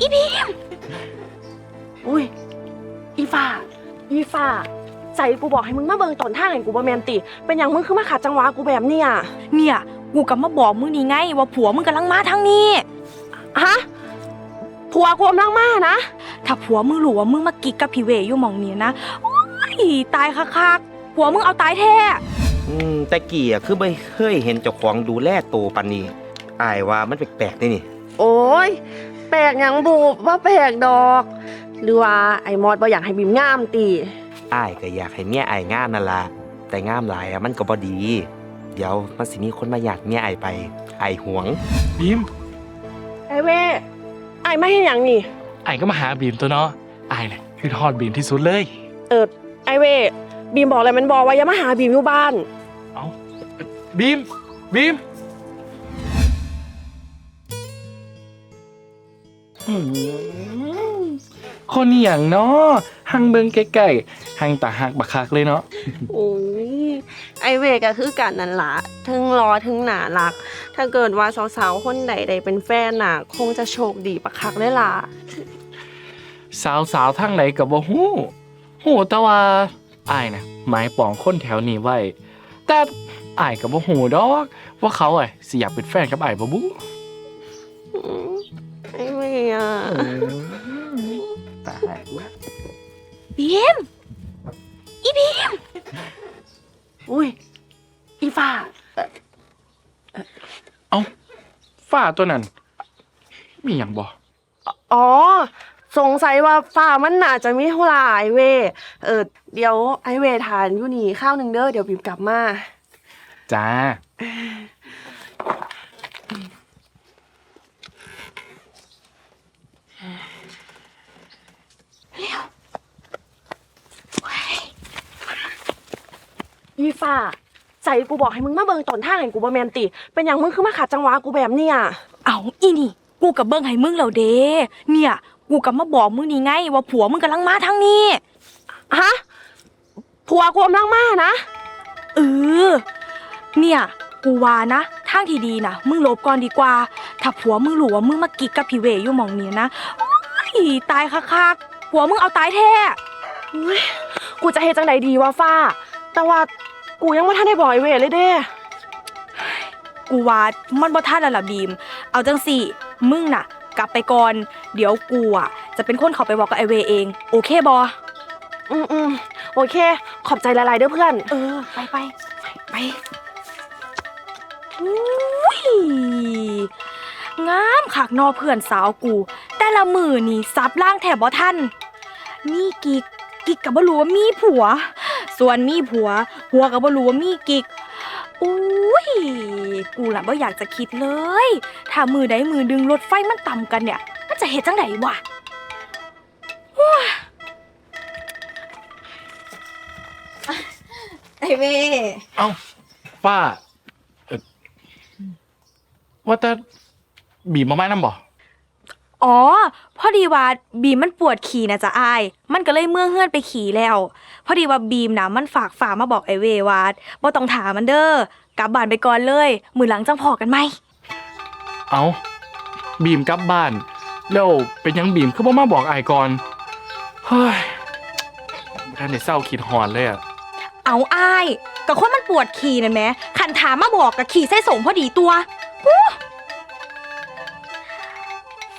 อีบีมอุ้ย อีฟ้า อีฟ้า ใจกูบอกให้มึงมาเบิ่งตอนทางให้กูบ่แมนติ เป็นอย่างมึงคือมาขัดจังหวะกูแบบเนี้ยเนี่ย กูกำมาบอกมึงนี่ไง ว่าผัวมึงกำลังมาทางนี้ ฮะ ผัวกูกำลังมานะ ถ้าผัวมึงรู้ว่ามึงมากิกกับพี่เวอยู่หมองนี้นะโอ้ยตายคักๆผัวมึงเอาตายแท้ อืมแต่กี้อะคือไม่เคยเห็นเจ้าของดูแลโตวปานนี้อายว่ามันแปลกๆนี่นี่ โอ้ย แปลกหยังบูบว่าแปลกดอก หรือว่าไอ้มอดบ่อยากให้บิมงามตีอายก็อยากให้เมียอายงามนั่นล่ะแต่งามหลายอะมันก็บ่ดี เดี๋ยวมันสิมีคนมาอยากเมียอายไปอายหวง บีมไอ้เว้ไอ้ไม่ให้หยังนี่ ไอ้ก็มาหาบีมตัวเนาะไอ้เนี่ยคือทอดบีมที่สุดเลย เออไอ้เว้บีมบอกเลยมันบอกว่าอย่ามาหาบีมอยู่บ้านเอาบีม บีม คนอหย่างเนาะหังเบิงใกล้ๆหังตาหักบักคักเลยเนาะโอ้ยไอเวก็คือกันนั่นละถึงรอถึงหนารัก ถ้าเกิดว่าสาวๆคนใดใดเป็นแฟนน่ะ คงจะโชคดีปักคักเลยล่ะสาวสาวๆทั้งไหนกับบ่ฮู้ฮู้แต่ว่าอายน่ะหมายปองคนแถวนี้ไว้ แต่อายกับบ่ฮู้ดอก ว่าเขาอะสิอยากเป็นแฟนกับอายบ่บุ อืมไอเวอะตายแล้วบีมอีบีมอุ้ยอีฟ้าเอ้าฝ้าตัวนั้น มีอย่างบ่อ๋อ สงสัยว่าฟ้ามันน่าจะมีเท่าไหร่ไอเวเออเดี๋ยวไอเวทานอยู่นี่ข้าวหนึ่งเด้อเดี๋ยวบีมกลับมา จ้า อีฟ้าใจกูบอกให้มึงมาเบิ่งตอนทางให้กูบ่แมนติ เป็นอย่างมึงคือมาขัดจังหวะกูแบบเนี้ยเอาอีนี่ กูกับเบิ้งให้มึงแล้วเด้เนี่ย กูกำมาบอกมึงนี่ไง ว่าผัวมึงกำลังมาทางนี้ฮะผัวกูกำลังมานะเออเนี่ยกูว่านะทางที่ดีนะมึงหลบก่อนดีกว่า ถ้าผัวมึงรู้ว่ามึงมากิกกับพี่เวอยู่หมองนี้นะโอ้ยตายคักๆผัวมึงเอาตายแท้อุ๊ยกูจะเฮ็ดจังใดดีวะฟ้า แต่ว่า กูยังไม่ทันได้บอกไอ้เวทเลยเด้ กูว่ามันบ่ทันแล้วล่ะบีม เอาจังสี่ มึงน่ะ กลับไปก่อน เดี๋ยวกูอะ จะเป็นคนเข้าไปบอกกับไอเวเอง โอเคบออืมอืมโอเค ขอบใจหลายๆเด้อเพื่อน เออ ไปไปไปอุ้ยงามขากนอเพื่อนสาวกู แต่ละมือนี่ซับล่างแถบบ่ทันมีกิกกิกกับบ่รู้ว่ามีผัว ส่วนมีผัว ผัวกับบ่รู้ว่ามีกิกอุ้ยกูล่ะบ่อยากจะคิดเลย ถ้ามือใดมือดึงรถไฟมันต่ำกันเนี่ย มันจะเฮ็ดจังไดวะไอเว่เอ้าฝ้าเอ่อว่าแต่บีมมาไม้น้ำบ่ อ๋อ พอดีว่าบีมมันปวดขี่นะจ๊ะอาย มันก็เลยเมื่อเฮือนไปขี่แล้ว พอดีว่าบีมนะมันฝากฝามาบอกไอเววาดบ่ต้องถามมันเด้อกลับบ้านไปก่อนเลย มือหลังจังพอกันไหม เอ้าบีมกลับบ้าน แล้วเป็นหยังบีมคือบ่มาบอกอายก่อน เฮ้ยบ่ท่านได้เศร้าคิดหอนเลยอะเอาอายก็คนมันปวดขี่นั่นแหมขันถามมาบอกกับขี่ใส่ส่งพอดีตัว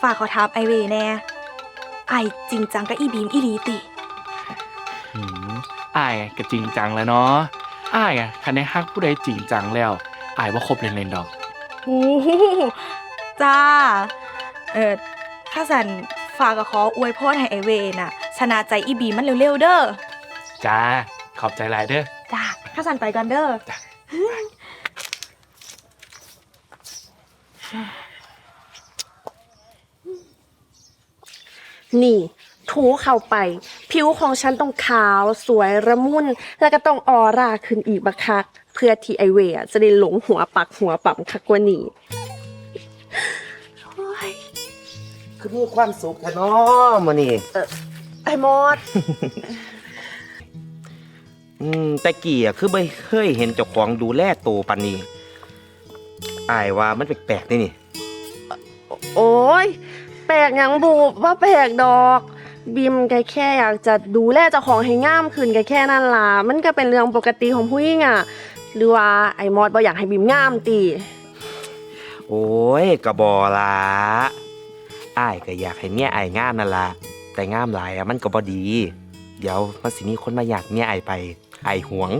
ฝากขอถามไอเวแน่ไอายจริงจังกับอีบีมอีหลีติ หืมอายก็จริงจังแล้วเนาะอายอะคันได้ฮักผู้ใดจริงจังแล้วอายว่าคบเล่นๆดอก โอ้โหจ้า เออข้าสันฝากก็ขออวยพรให้ไอเวน่ะ ชนะใจอีบีมันเร็วๆเด้อ จ้า ขอบใจหลายเด้อ จ้าข้าสันไปก่อนเด้อ นี่ ถูเข้าไป ผิวของฉันต้องขาวสวยระมุนแล้วก็ต้องออร่าขึ้นอีกบักคัก เพื่อที่ไอเวอะจะได้หลงหัวปักหัวปั๊มคักกว่านี้โอ้ยคือมีความสุขแท้เนาะมื้อนี้ไอมอดอืมแต่กี้อะคือไม่เคยเห็นเจ้าของดูแลโตวปานนี้อายว่ามันแปลกๆนี่นี่ โอ้ย แแปลกหยังบูว่าแปลกดอกบีมแกแค่อยากจะดูแลเจ้าของให้งามขึ้นแกแค่นั้นล่ะมันก็เป็นเรื่องปกติของผู้หญิงอะ หรือว่าไอ้มอดบ่อยากให้บีมงามตีโอ้ยกระบอละอ้ายก็อยากให้เมียอ้ายงามนั่นละแต่งามหลายอะมันก็บ่ดี เดี๋ยวมันสิมีคนมาอยากเมียอ้ายไปอ้ายหวง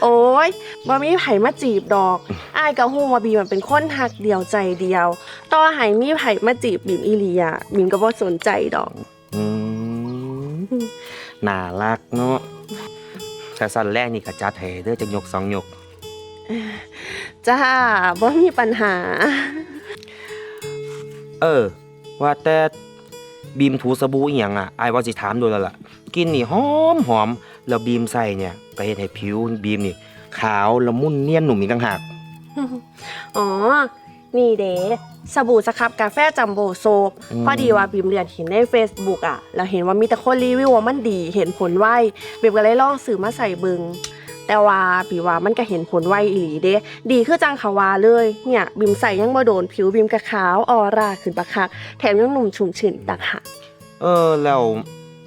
โอ้ยบ่มีไผมาจีบดอก อ้ายก็ฮู้ว่าบีมมันเป็นคนหักเดียวใจเดียว ต่อให้มีไผมาจีบบีมอีหลีอะบีมก็บ่สนใจดอก อืมน่ารักเนาะแต่สั้นแรกนี่ก็จัดให้เด้อจักยกสองยก จ้าบ่มีปัญหา เออ ว่าแต่บีมถูสบู่อีหยังอะอายว่าสิถามโดยแล้วล่ะกลินนี่หอมหอมแล้วบีมใส่เนี่ยก็เฮ็ดให้ผิวบีมนี่ ขาวละมุนเนียนหนุ่มอีกต่างหาก อ๋อ นี่เด้สบู่สครับกาแฟจัมโบ้โซฟอืมพอดีว่าบีมเรียนเห็นใน Facebook อะ แล้วเห็นว่ามีแต่คนรีวิวว่ามันดี เห็นผลไวบีมก็เลยลองซื้อมาใส่เบิงแต่ว่าบีว่ามันก็เห็นผลไวอีหลีเด้ดีคือจังเขาว่าเลย เนี่ยบีมใส่ยังบ่โดนผิวบีมก็ขาวออร่าขึ้นปะคักแถมยังหนุ่มชุ่มชื่นต่างหากเออแล้ว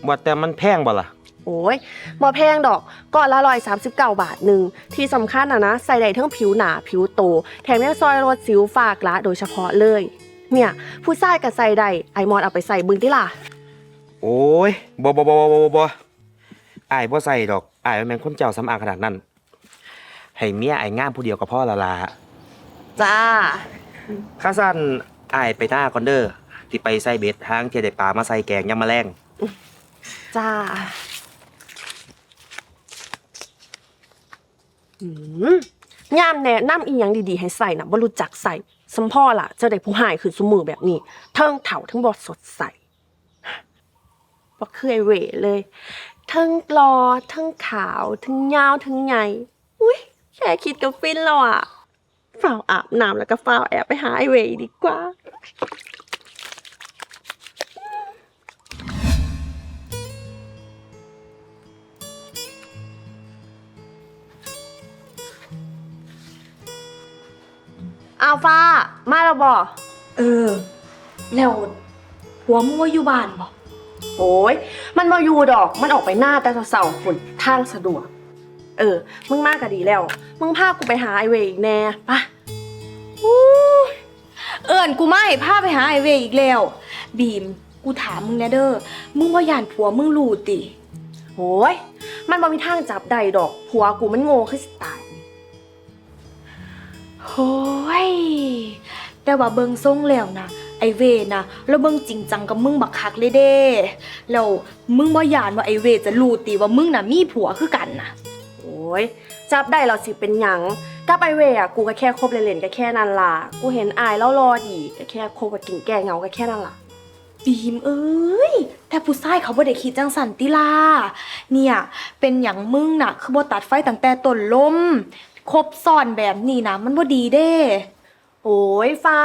ว่าแต่มันแพงบ่ล่ะ โอ้ยบ่แพงดอกก้อนละร้อยสามสิบเก้าบาทหนึ่ง ที่สำคัญอะนะ ใส่ได้ทั้งผิวหนาผิวโต แถมยังซอยลดสิวฝากละโดยเฉพาะเลย เนี่ย ผู้ชายก็ใส่ได้ไอมอนเอาไปใส่บึงที่ล่ะ โอ้ยบ่บ่บ่บ่บ่บ่อายบ่ใส่ดอกอายบ่แม่นคนเจ้าสำอางขนาดนั้น ให้เมียอายงามผู้เดียวก็พอและล่ะจ้า ข้าสั้นอายไปหน้าก่อนเด้อที่ไปใส่เบ็ดทางที่ได้ปลามาใส่แกงยามมาแรงจ้าอืม ยามแนะนำอีหยังดีๆ ให้ใส่นะบ่รู้จักใส่สมพ่อล่ะเจะได้ผู้หายขึ้นสมือแบบนี้ เทิงเถาทั้งบอดสดใสบ่เคยเหวเลยเทิงกลอเทิงขาวเทิงยาวเทิงใหญ่อุ้ยแค่คิดก็ฟินแล้วอะฝ้าวอาบน้ำแล้วก็ฝ้าวแอบไปหาไอเวดีกว่า ฟ้า มาแล้วบ่เออ แล้วหัวมึงว่าอยู่บ้านบ่โอ้ยมันมาอยู่ดอก มันออกไปหน้าแต่เสาๆฝุ่นทางสะดวก เออ มึงมากก็ดีแล้ว มึงพากูไปหาไอเวอีกแน่ปะเอิญกูไม่พาไปหาไอเวย์อีกแล้ว บีม กูถามมึงแนะเด้อ มึงว่าย่านผัวมึงรู้ติโอ้ยมันบ่มีทางจับได้ดอก ผัวกูมันโง่ขึ้นสิตาย โฮ้ยแต่ว่าเบิงทรงแล้วนะไอเวนะแล้วเบิงจริงจังกับมึงบักคักเลยเด้แล้วมึงบ่ย่านว่าไอเวจะรู้ติว่ามึงน่ะมีผัวคือกันนะโอ้ยจับได้เราสิเป็นหยังกับไอเวอะกูก็แค่คบเล่นๆก็แค่นั้นล่ะ กูเห็นอายแล้วรอดีก็แค่คบกับกินแก้เหงาก็แค่นั้นล่ะบีมเอ้ยแต่ผู้ชายเขาบ่ได้คิดจังสันติล่าเนี่ย เป็นอย่างมึงน่ะ คือบ่ตัดไฟตั้งแต่ต้นลม ครบซ้อนแบบนี้นะมันบ่ดีเด้ โอ้ยฟ้า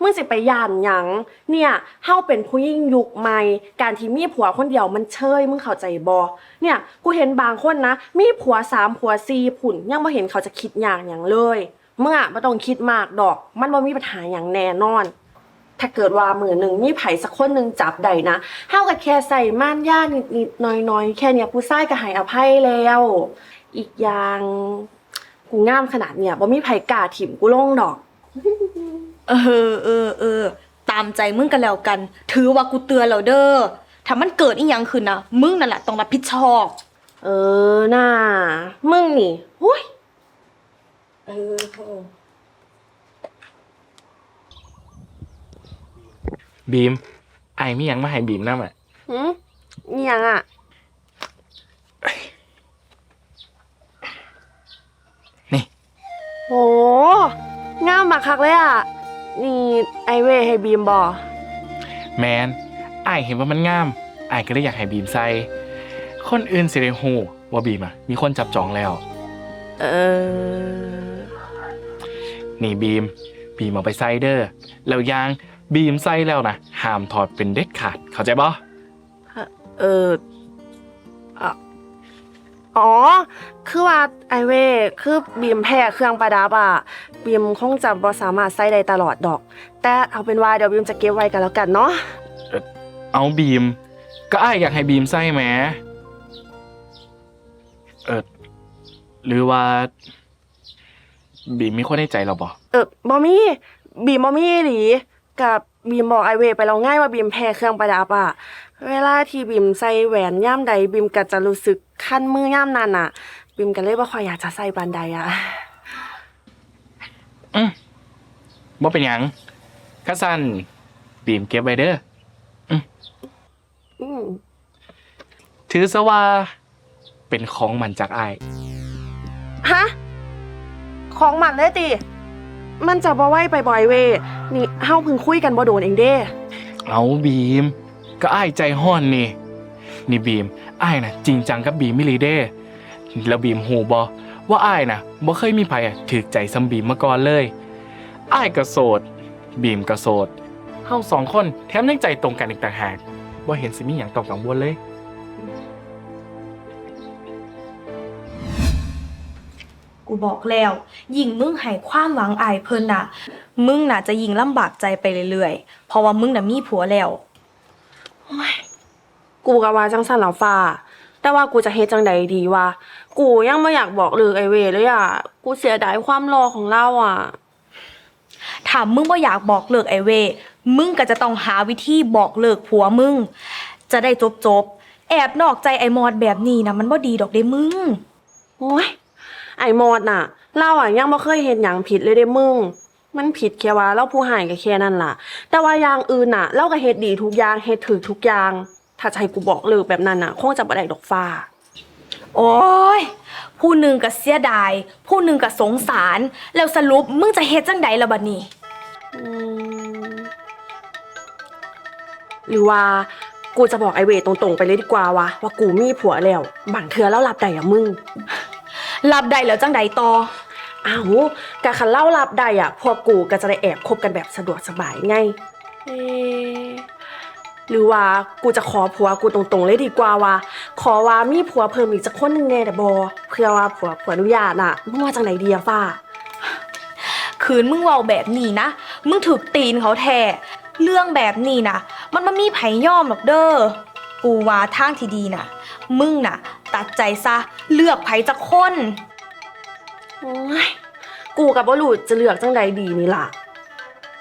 มึงสิไปย่านหยัง เนี่ยเฮาเป็นผู้หญิงยุคใหม่ การที่มีผัวคนเดียวมันเชยมึงเข้าใจบ่เนี่ย กูเห็นบางคนนะ มีผัวสามผัวสี่ผุ่นยังบ่เห็นเขาจะคิดอย่างหยังเลยมึงอะบ่ต้องคิดมากดอก มันบ่มีปัญหาอย่างแน่นอน ถ้าเกิดว่ามือหนึ่งมีไผสักคนหนึ่งจับได้นะเฮาก็แค่ใส่ม่านย่านิดๆหน้อยๆแค่เนี้ยผู้ชายก็ให้อภัยแล้ว อีกอย่าง กูงามขนาดเนี้ยบ่มีไผกล้าถิ่มกูลงดอก เออเออเออ ตามใจมึงกันแล้วกัน ถือว่ากูเตือนแล้วเด้อ ถ้ามันเกิดอีหยังขึ้นนะมึงนั่นแหละต้องรับผิดชอบ เออน่ามึงนี่หุ้ยเออเออบีมไอ้ายมีหยังมาให้บีมนำอะหืมนี่ยังอะ โหงามมากคักเลยอะ นี่ไอเวให้บีมบอแมนไอ้ายเห็นว่ามันงามไอ้ายก็เลยอยากให้บีมใส่ คนอื่นสิได้ฮู้ว่าบีมอะมีคนจับจองแล้ว เออ นี่บีม บีมเอาไปใส่เด้อแล้วยางบีมใส่แล้วนะห้ามถอดเป็นเด็ดขาดเข้าใจบ่เออ อะอ๋อ คือว่าไอเวยคือบีมแพ้เครื่องประดับอะบีมคงจะบ่สามารถใส่ได้ตลอดดอก แต่เอาเป็นว่าเดี๋ยวบีมจะเก็บไว้กันแล้วกันเนาะเอาบีม ก็อ้ายอยากให้บีมใส่แหมเออหรือว่า บีมมีคนในใจเราบ่เออบอมี่บีมบอมี่หลีกับบีมบอกไอเวย์ไปแล้วง่ายว่าบีมแพ้เครื่องประดับอะ เวลาที่บีมใส่แหวนย่ามใดบีมก็จะรู้สึกคันมือย่ามนั้นอะบีมก็เลยว่าคอยอยากจะใส่บานใดอะบ่เป็นหยังข้าสั้นบีมเก็บไว้เด้ออืมถือซะว่า เป็นของมันจากอ้ายฮะของมันเลยติ มันจะบ่ไหวไปบ่อยเวยนี่เฮาเพิ่งคุยกันบ่โดนเองเด้ เอาบีม ก็อ้ายใจห้อนนี่ นี่บีมอ้ายนะจริงจังกับบีมมิลีเด้แล้วบีมหูบอว่าอ้ายนะบ่เคยมีไผอะถือใจซัมบีมมาก่อนเลยอ้ายก็โสด บีมก็โสดเฮาสองคนแถมยังใจตรงกันอีกต่างหากบ่เห็นสิมีหยังต้องกังวลเลย กูบอกแล้ว ยิ่งมึงให้ความหวังอายเพิ่นน่ะ มึงน่ะจะยิ่งลำบากใจไปเรื่อยๆ เพราะว่ามึงน่ะมีผัวแล้ว กูก็ว่าจังซั่นแล้วฟ้า แต่ว่ากูจะเฮ็ดจังใดดีวะ กูยังไม่อยากบอกเลิกไอเวย์เลยอะ กูเสียดายความรอของเราอะ ถามมึงว่าอยากบอกเลิกไอเว มึงก็จะต้องหาวิธีบอกเลิกผัวมึง จะได้จบจบๆแอบนอกใจไอมอดแบบนี้นะมันบ่ดีดอกเด้มึง โอ้ยไอ้มอดน่ะ เราอะยังบ่เคยเห็นหยังผิดเลยเด้มึง มันผิดแค่ว่าเราผู้หายก็แค่นั้นล่ะ แต่ว่าอย่างอื่นน่ะ เราก็เฮ็ดดีทุกอย่างเฮ็ดถูกทุกอย่าง ถ้าจะให้กูบอกเลิกแบบนั้นน่ะ คงจะบ่ได้ดอกฟ้า โอ้ย ผู้หนึ่งก็เสียดาย ผู้หนึ่งก็สงสาร แล้วสรุปมึงจะเฮ็ดจังใดล่ะบัดนี้อืมหรือว่ากูจะบอกไอเวย์ตรงๆ ไปเลยดีกว่าวะว่ากูมีผัวแล้วบางเทื่อแล้วรับได้อะมึงรับได้แล้วจังใดต่อ อ้าวกะคันเล่ารับได้อะพวกกูก็จะได้แอบคบกันแบบสะดวกสบายไงเอะหรือว่ากูจะขอผัวกูตรงๆเลยดีกว่าว่า ขอว่ามีผัวเพิ่มอีกสักคนหนึงแน่แต่บอเพื่อว่าผัวผัวอนุญาตน่ะมึงว่าจังไหนดีอะฟ้า คืนมึงเว้าแบบนี้นะ มึงถูกตีนเขาแท้เรื่องแบบนี้นะมันมันมีไผย่อมหรอกเด้อ กูว่าทางที่ดีนะมึงน่ะ ตัดใจซะเลือกไผจักคน โอ้ยกูกับบ่รู้จะเลือกจังใดดีนี่ล่ะ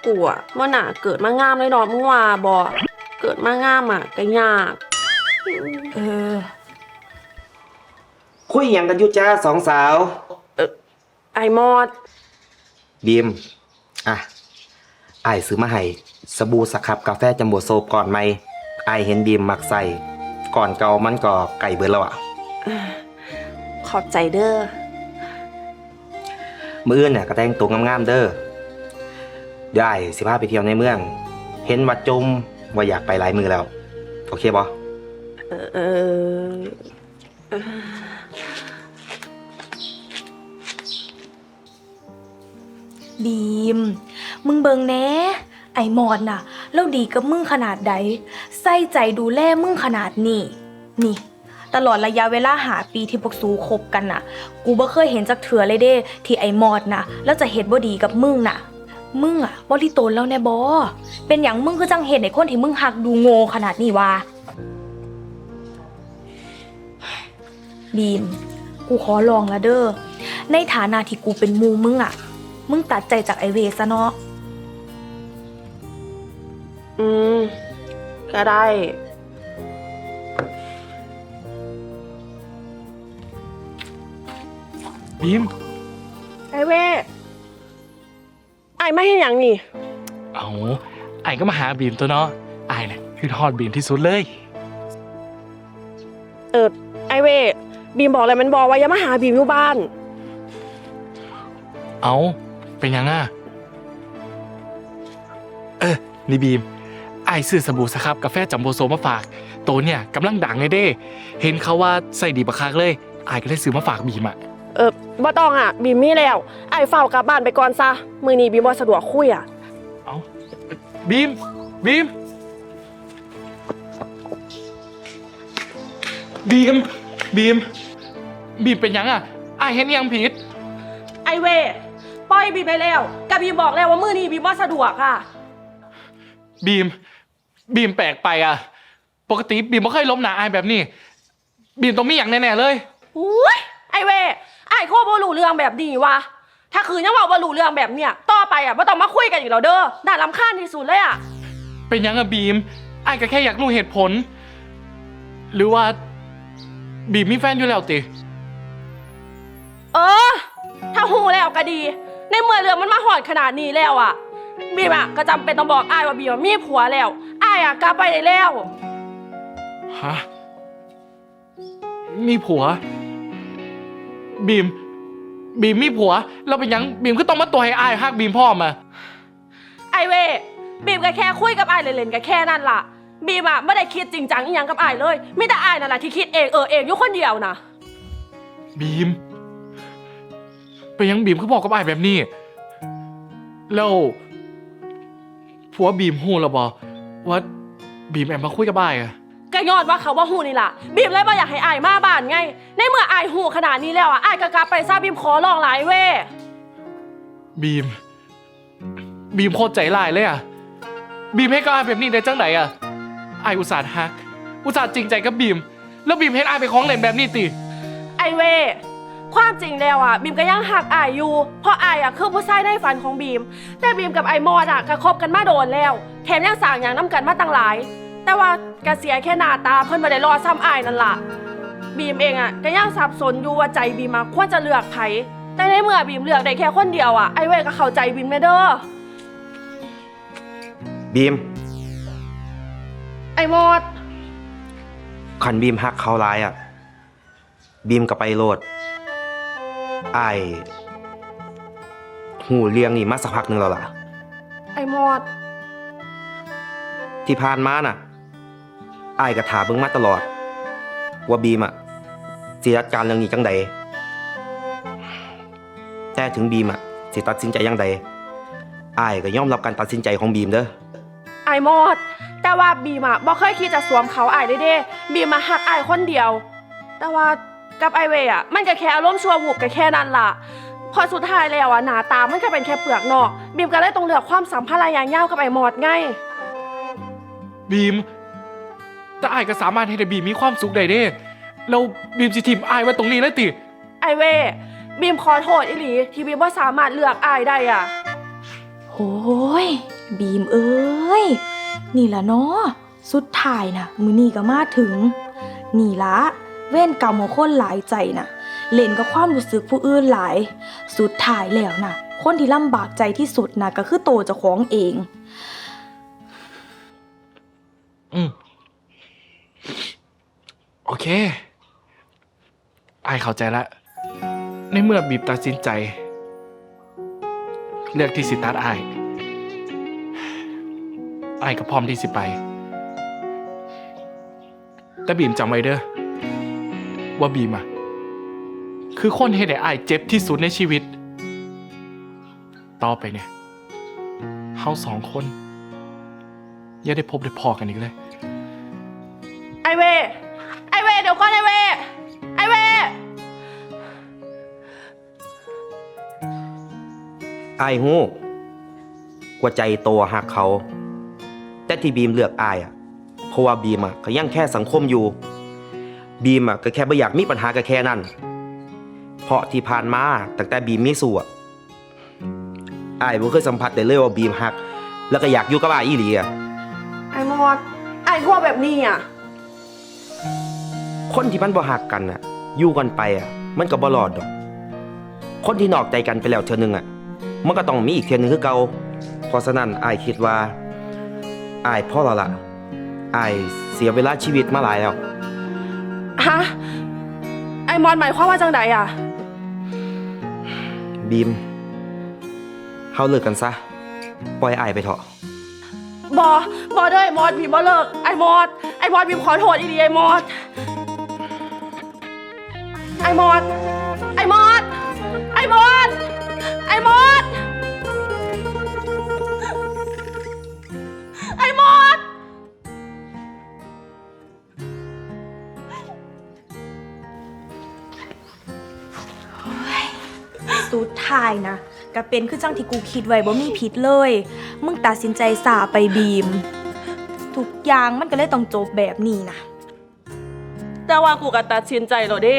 กูอะว่าน่ะเกิดมางามเลยเนาะมึงว่าบอเกิดมางามอะก็ยาก เออ คุยหยังกันอยู่จ้าสองสาว ไอมอด บีม อะอ้ายซื้อมาให้สบู่สครับกาแฟจัมโบ้โซบก่อนไหมอ้ายเห็นบีมมักใส่ ก่อนเก่ามันก็ไก่เบิดแล้วอะขอบใจเด้อ มื้ออื่นเนี่ยก็แต่งตัวงามๆเด้อเดี๋ยวอ้ายสิพาไปเที่ยวในเมือง เห็นวัดจุมว่าอยากไปหลายมือแล้ว โอเคบ่เออบีม มึงเบิงแหน่ไอหมอดน่ะ แล้วดีกับมึงขนาดใด ใส่ใจดูแลมึงขนาดนี้ นี่ ตลอดระยะเวลาหาปีที่พวกสูคบกันน่ะ กูบ่เคยเห็นจักเถื่อเลยเด้ ที่ไอหมอดน่ะ แล้วจะเห็นบ่ดีกับมึงน่ะ มึงอะบ่ที่ตนแล้วแน่บอเป็นอย่างมึงคือจังเห็นในคนที่มึงหักดูโง่ขนาดนี้วะบีม กูขอลองละเด้อ ในฐานะที่กูเป็นมูมึงอะ มึงตัดใจจากไอเวซะเนาะ อืม ก็ได้ บีม ไอเว้ไอไม่เห็นอย่างนี่ เอาไอ้ายก็มาหาบีมตัวเนาะไอ้ายเนี่ยคือทอดบีมที่สุดเลย เออไอเว้บีมบอกอะไรมันบอกว่าอย่ามาหาบีมอยู่บ้าน เอาเป็นยังอะ เออ นี่บีม ไอายซื้อสบู่สครับกาแฟจัมโบโซมาฝาก ตัวเนี่ยกำลังดังเลยเด้ เห็นเขาว่าใส่ดีบักคักเลย ไอายก็เลยซื้อมาฝากบีมอะ เออบ่ต้องอะ บีมมีแล้ว ไอเฝ้ากลับบ้านไปก่อนซะ มือนี้บีมบ่สะดวกคุยอะ เอาบีม บีม บีม บีม บีมเป็นหยังอะอายเห็นยังผิด ไอเวปล่อยบีมไปแล้วกับบีมบอกแล้วว่ามือนี้บีมว่าสะดวกอะ บีม บีมแปลกไปอะ ปกติบีมไม่เคยล้มหนาอายแบบนี้ บีมต้องมีอย่างแน่ๆเลย อุ้ยไอเว ไอโคตรบ่รู้เรื่องแบบนี้วะถ้าคืนยังบอกว่ารู้เรื่องแบบเนี้ยต่อไปอะไม่ต้องมาคุยกันอีกแล้วเด้อน่ารำคาญที่สุดเลยอะ เป็นหยังอะบีมอายก็แค่อยากรู้เหตุผล หรือว่า บีมมีแฟนอยู่แล้วติ เออ ถ้าหูแล้วก็ดี ในเมื่อเรื่องมันมาหอดขนาดนี้แล้วอะ บีมอะก็จำเป็นต้องบอกอายว่าบีมอะมีผัวแล้วอายอะกลับไปได้แล้ว ฮะ มีผัว บีม บีมมีผัว เราเป็นหยังบีมก็ต้องมาตัวให้อายฮักบีมพ่อมา ไอเวบีมก็แค่คุยกับอายเล่นๆก็แค่นั้นล่ะ บีมอะไม่ได้คิดจริงจังอหยังกับอายเลยมีแต่อายนั่นแหละที่คิดเองเออเองอยู่คนเดียวนะบีม เป็นหยังบีมเขาบอกกับอายแบบนี้ แล้วผัวบีมหูแล้วบอว่าบีมแอบมาคุยกับอายอะ ก็ยอดว่าเขาว่าหูนี่ล่ะ บีมเลยบ่อยากให้อายมาบ้านไง ในเมื่ออายหูขนาดนี้แล้วอะอายก็กลับไปซาบีมขอลองหลายเว้บีม บีมโคตรใจร้ายเลยอะบีมให้กับอายแบบนี้ได้จังไหนอะอายอุตส่าห์ฮัก อุตส่าห์จริงใจกับบีม แล้วบีมเห็นอายเป็นของเล่นแบบนี้ติ ไอเวความจริงแล้วอะบีมก็ยังหักอายอยู่เพราะอายอะคือผู้ชายในฝันของบีม แต่บีมกับไอมอดอะก็คบกันมาโดนแล้วแถมยังสั่งอย่างน้ำกันมาตั้งหลาย แต่ว่ากระเสียแค่หน้าตาเพิ่นมาได้รอซ้ำอายนั่นล่ะ บีมเองอะก็ยังสับสนอยู่ว่าใจบีมอะควรจะเลือกไผแต่ในเมื่อบีมเลือกได้แค่คนเดียวอะไอเวก็เข้าใจบีมแม่เด้อบีมไอมอดคันบีมฮักเขาร้ายอะ บีมก็ไปโลดอายหูเลี้ยงนี่มาสักพักหนึ่งแล้วล่ะ ไอมอดที่ผ่านมาน่ะ อายก็ถามเบิ่งมาตลอด ว่าบีมอะสิจัดการเรื่องนี้จังใดแต่ถึงบีมอะสิตัดสินใจยังใดอายก็ยอมรับการตัดสินใจของบีมเด้อไอมอดแต่ว่าบีมอะบ่เคยคิดจะสวมเขาอายได้เด้ บีมมาหักอายคนเดียว แต่ว่ากับไอเวอะมันก็แค่อารมณ์ชั่ววูบก็แค่นั้นล่ะ พอสุดท้ายแล้วอะหนาตามันก็เป็นแค่เปลือกนอก บีมก็เลยต้องเลือกความสัมพันธ์ระยะยาวกับไอมอดไง บีม แต่อายก็สามารถให้ได้บีมมีความสุขได้เด้แล้วบีมสิทิมอายไว้ตรงนี้เลยติ ไอเวบีมขอโทษอีหลี ที่บีมว่าสามารถเลือกอายได้อะโอ้ย บีมเอ้ย นี่ละเนาะสุดท้ายนะมือนี่ก็มาถึง นี่ละเว้นกรรมของคนหลายใจนะเล่นกับความรู้สึกผู้อื่นหลาย สุดท้ายแล้วนะคนที่ลำบากใจที่สุดนะก็คือโตวเจ้าของเอง อืม โอเคไอายเข้าใจละ ในเมื่อบีบตัดสินใจ เลือกที่สิตัดอายอายก็พร้อมที่สิไป แต่บีมจำไว้เด้อว่าบีมอะคือคนเฮ็ดให้อายเจ็บที่สุดในชีวิต ต่อไปเนี่ยเฮาสองคน อย่าได้พบได้พอกันอีกเลย ไอเวไอ เวเดี๋ยวก่อนไอเวไอเวอายฮู้ว่าใจโตหักเขา แต่ที่บีมเลือกอายอะเพราะว่าบีมอะก็ยังแค่สังคมอยู่ บีมอะก็แค่ไม่อยากมีปัญหากับแค่นั้น เพราะที่ผ่านมาตั้งแต่บีมมีสู่อะอายบ่เคยสัมผัสได้เลยว่าบีมหัก แล้วก็อยากอยู่กับอายอีหลีอะไอมอดไอพวกแบบนี้อะ คนที่มันบ่หักกันอะ อยู่กันไปอะ มันก็บ่รอดดอก คนที่นอกใจกันไปแล้วเทื่อนึงอะ มันก็ต้องมีอีกเทื่อนึงคือเก่าเพราะฉะนั้นอายคิดว่าอายพ่อแล้วล่ะอายเสียเวลาชีวิตมาหลายแล้ว ฮะ ไอมอนหมายความว่าจังใดอะ บีมเฮาเลิกกันซะ ปล่อยอายไปเถอะ บอบอเด้อไอมอดบีมบอเลิกไอมอดไอมอดบีมขอโทษอีดีไอมอดไอ้มอด ไอ้มอด ไอ้มอด ไอ้มอด ไอ้มอด สุดท้ายนะก็เป็นคือจังที่กูคิดไว้บ่มีผิดเลย มึงตัดสินใจสาไปบีม ทุกอย่างมันก็เลยต้องจบแบบนี้นะ แต่ว่ากูก็ตัดสินใจแล้วเด้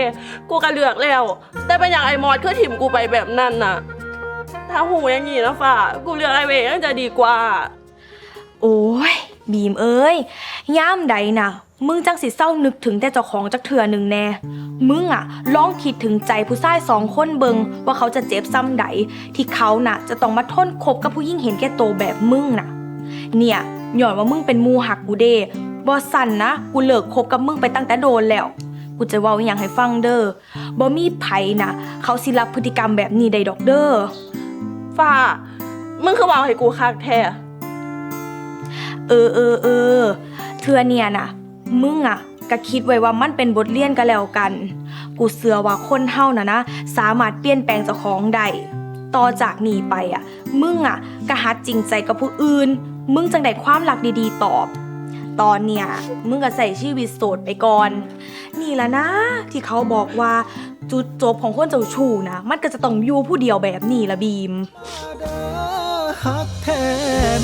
กูก็เลือกแล้ว แต่เป็นอย่างไอ้มอสคือถิ่มกูไปแบบนั้นน่ะ ถ้าหูอย่างนี้นะฝ่ากูเลือกไอ้เวย์ยังจะดีกว่า โอ้ย บีมเอ้ยย่ามใดนะมึงจังสิเศร้านึกถึงแต่เจ้าของจักเถื่อหนึ่งแน่ มึงอะลองคิดถึงใจผู้ชายสองคนเบิงว่าเขาจะเจ็บซ้ำใด ที่เขาน่ะ จะต้องมาทนคบกับผู้หญิงเห็นแก่โตวแบบมึงน่ะ เนี่ยหย่อนว่ามึงเป็นหมูหักกูเด้ บอสันนะ กูเลิกคบกับมึงไปตั้งแต่โดนแล้ว กูจะเว้าอหย่างให้ฟังเด้อบ่มีไผนะ เขาสิรับพฤติกรรมแบบนี้ได้ดอกเด้อฝ่ามึงคือว่าให้กูคักแท้ เออเออเออเธอเนี่ยนะมึงอะก็คิดไว้ว่ามันเป็นบทเรียนกันแล้วกัน กูเสือว่าคนเฮานะนะ สามารถเปลี่ยนแปลงเจ้าของได้ต่อจากนี้ไปอะมึงอะก็หัดจริงใจกับผู้อื่น มึงจังได้ความรักดีๆตอบ ตอนเนี่ย มึงก็ใส่ชีวิตโสดไปก่อน นี่ละนะ ที่เขาบอกว่าจุดจบของคนเจ้าชู้นะ มันก็จะต้องอยู่ผู้เดียวแบบนี้ละบีมฮักแท้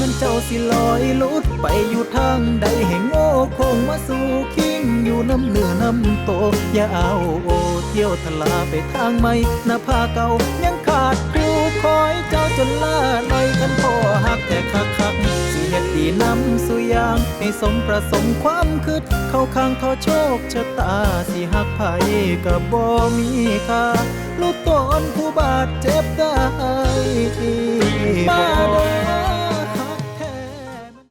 มันเจ้าสิลอยลุดไปอยู่ทางใดให้โง่คงมาสู่คิงอยู่น้ำเหนือน้ำโตอย่าเอาโอเที่ยวทลาไปทางใหม่หน้าผาเก่ายังขาด คอยเจ้าจนล่าลอยกันพ่อหักแต่คักคักสิเฮ็ดดีนำสุยาง ให้สมประสงค์ความคืดเข้าข้างทอโชคชะตา สิหักไผกับบ่มีค่าลูกตนผู้บาดเจ็บได้มาเด้อ